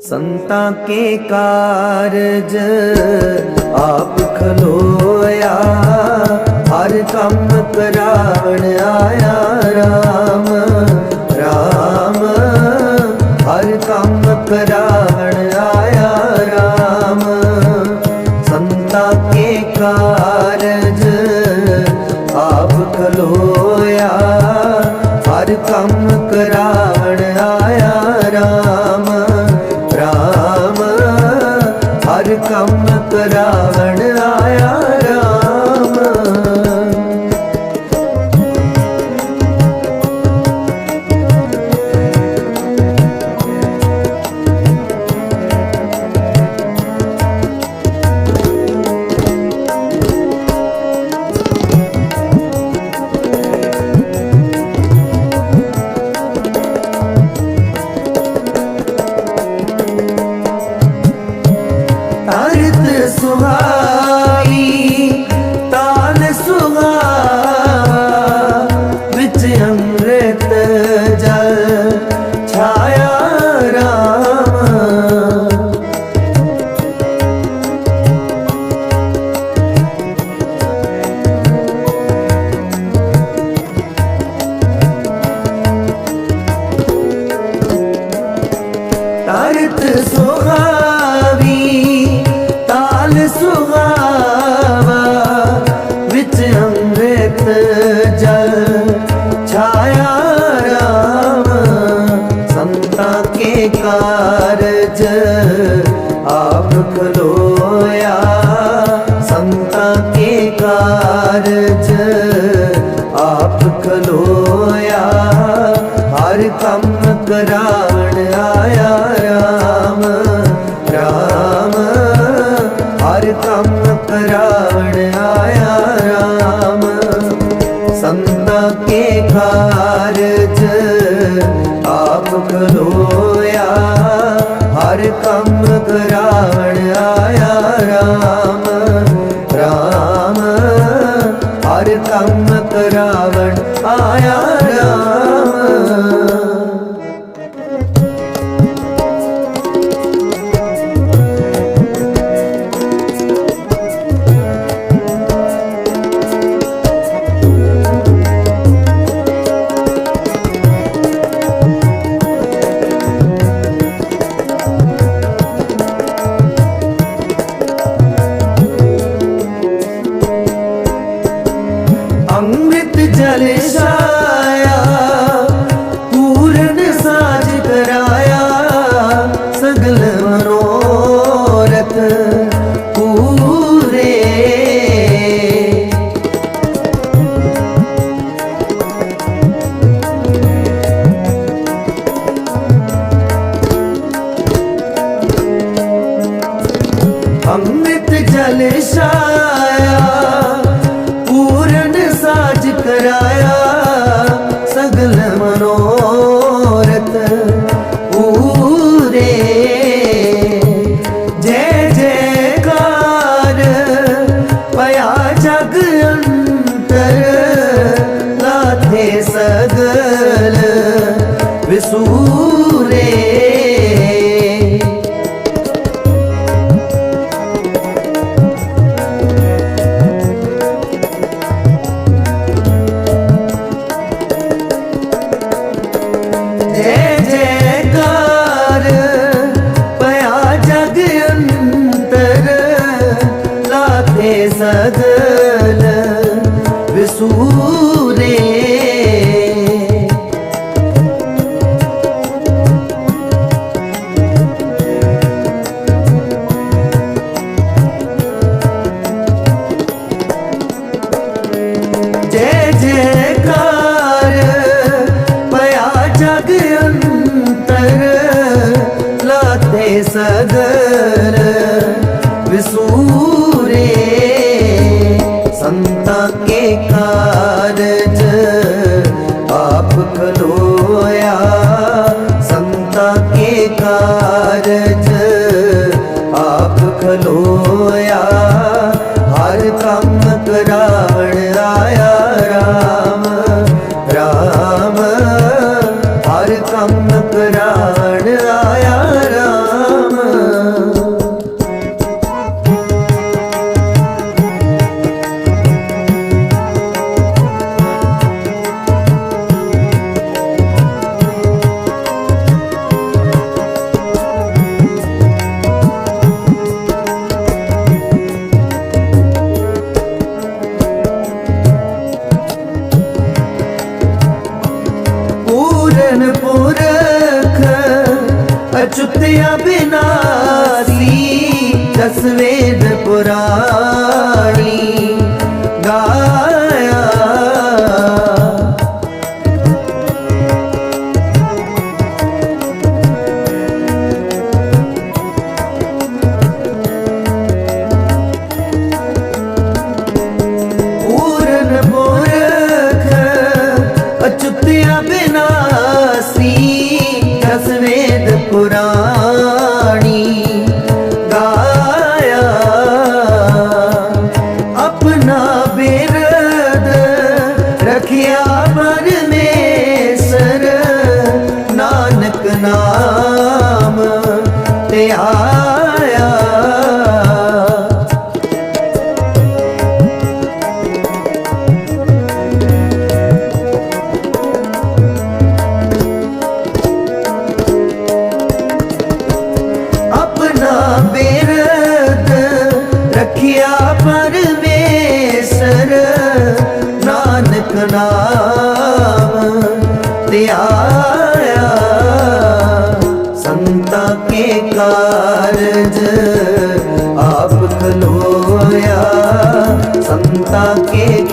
ਸੰਤਾਂ ਕੇ ਕਾਰਜ ਆਪ ਖਲੋਇਆ ਹਰ ਕੰਮ ਕਰਾਵਣ ਆਇਆ ਰਾਮ RAM ਹਰ ਕੰਮ ਕਰਾ ਕੰਮ ਜਲ ਛਾਇਆ ਰਾਮ। ਸੰਤਾਂ ਕੇ ਕਾਰਜ ਆਪ ਖਲੋਇਆ। ਸੰਤਾਂ ਕੇ ਕਾਰਜ ਆਪ ਖਲੋਇਆ। ਹਰ ਕੰਮ ਕਰਾਵਣ ਆਇਆ ਕਾਰਜ ਆਪ ਖਲੋਇਆ ਹਰ ਕੰਮ ਕਰਾਵਣ ਆਇਆ ਰਾਮ। ਰਾਮ ਹਰ ਕੰਮ ਕਰਾਵਣ ਆਇਆ ਅੰਮ੍ਰਿਤ ਜਲ ਛਾਇਆ, ਪੂਰਨ ਸਾਜ ਕਰਾਇਆ, ਸਗਲ ਮਨੋਰਥ ਪੂਰੇ। ਜੈ ਜੈਕਾਰ, ਪਿਆ ਜਗ ਅੰਤਰ, ਲਾਥੇ ਸਗਲ ਲਾਤੇ ਸਗਲ ਵਿਸੂਰੇ ਸੰਤਾਂ ਕੇ ਕਾਰਜ ਆਪ ਖਲੋਇਆ। ਸੰਤਾਂ ਕੇ ਕਾਰਜ ਆਪ ਖਲੋਇਆ। ਹਰ ਕੰਮ ਕਰਾਣ ਆਇਆ ਰਾਮ ਰਾਮ। ਹਰ ਕੰਮ ਕਰਾਣ ਆਇਆ ਪੂਰਨ ਪੁਰਖ ਅਚੁੱਤਿਆ ਬਿਨਾਸੀ ਦਸਵੇਦ ਪੁਰਾਣੀ ਗਾਇਆ। ਪੂਰਨ ਪੁਰਖ ਅਚੁੱਤਿਆ ਪਰਮੇਸ਼ਰ ਨਾਨਕ ਨਾਮ ਤੇ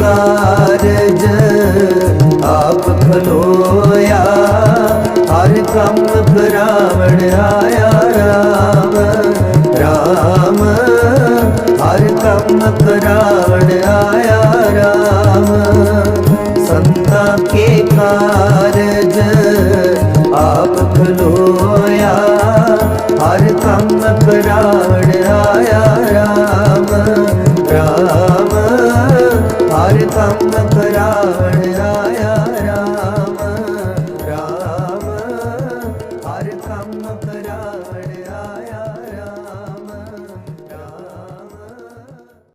ਕਾਰਜ ਆਪ ਖਲੋਇਆ ਹਰ ਕੰਮ ਕਰਾਵਣ ਆਇਆ ਰਾਮ। ਰਾਮ ਹਰ ਕੰਮ ਕਰਾਵਣ ਆਇਆ